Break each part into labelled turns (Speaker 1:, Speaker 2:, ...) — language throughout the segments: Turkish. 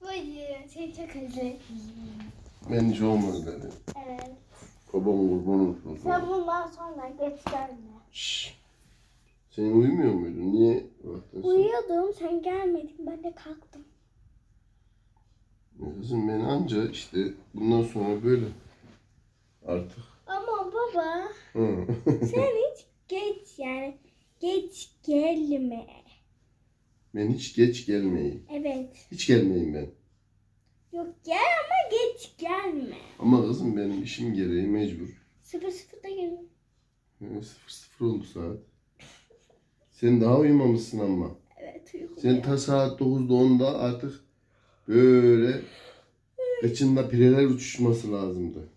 Speaker 1: Buyurun seni çok özledim.
Speaker 2: Ben hiç olmaz.
Speaker 1: Evet.
Speaker 2: Babam kurban olsun.
Speaker 1: Sen bundan sonra geç gelme.
Speaker 2: Şşş. Sen uyumuyor muydun? Niye sen?
Speaker 1: Uyuyordum sen gelmedin ben de kalktım.
Speaker 2: Ya Kızım ben anca işte bundan sonra böyle. Artık.
Speaker 1: Ama baba
Speaker 2: Hı.
Speaker 1: sen hiç geç yani geç gelme.
Speaker 2: Ben hiç geç gelmeyeyim.
Speaker 1: Evet.
Speaker 2: Hiç gelmeyeyim ben.
Speaker 1: Yok gel ama geç gelme.
Speaker 2: Ama kızım benim işim gereği mecbur.
Speaker 1: Sıfır sıfırda.
Speaker 2: Ee, Sıfır sıfır oldu saat. Sen daha uyumamışsın ama.
Speaker 1: Evet uykum.
Speaker 2: Sen ta saat 9'da 10'da artık böyle kıçında pireler uçuşması lazımdı.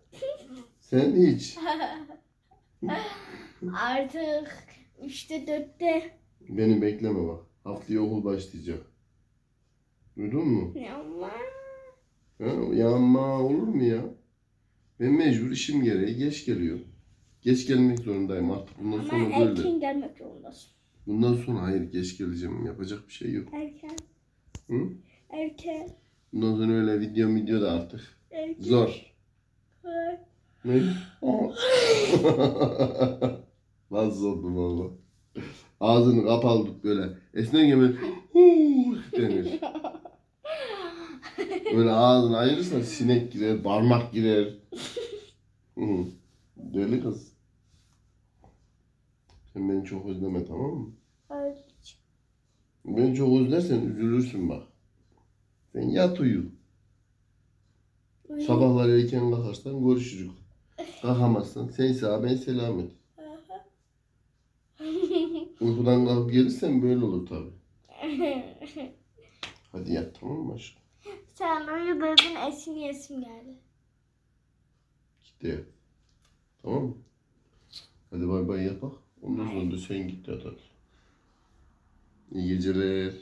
Speaker 2: Sen hiç.
Speaker 1: Artık üçte dörtte.
Speaker 2: Beni bekleme bak. Haftaya okul başlayacak. Duydun mu?
Speaker 1: Ama
Speaker 2: Ha, ya ama olur mu ya? Ben mecbur işim gereği geç geliyor. Geç gelmek zorundayım artık. Bundan
Speaker 1: ama
Speaker 2: sonra böyle.
Speaker 1: erken gelmek zorundasın.
Speaker 2: Bundan sonra hayır geç geleceğim. Yapacak bir şey yok.
Speaker 1: Erken.
Speaker 2: Hı?
Speaker 1: Erken.
Speaker 2: Bundan sonra öyle video video da artık.
Speaker 1: Erken.
Speaker 2: Zor. Ne? Nasıl oldu valla? Ağzını kapalı tut böyle. Esnerken böyle "Huu" denir. Böyle ağzını ayırırsan sinek girer, parmak girer. Hı. Deli kız. Sen beni çok özleme tamam mı?
Speaker 1: Öyle.
Speaker 2: Beni çok özlersen üzülürsün bak. Sen yat
Speaker 1: uyu.
Speaker 2: Sabahlar erken kalkarsan görüşürüz. Kalkamazsan sen sağ ben selamet. Uykudan kalkıp gelirsen böyle olur tabi. Hadi yat tamam mı aşkım?
Speaker 1: Sen uyudun esim yesim geldi.
Speaker 2: Git de yat. Tamam mı? Hadi bay bay yat bak. Ondan sonra da sen git yat hadi. İyi geceler.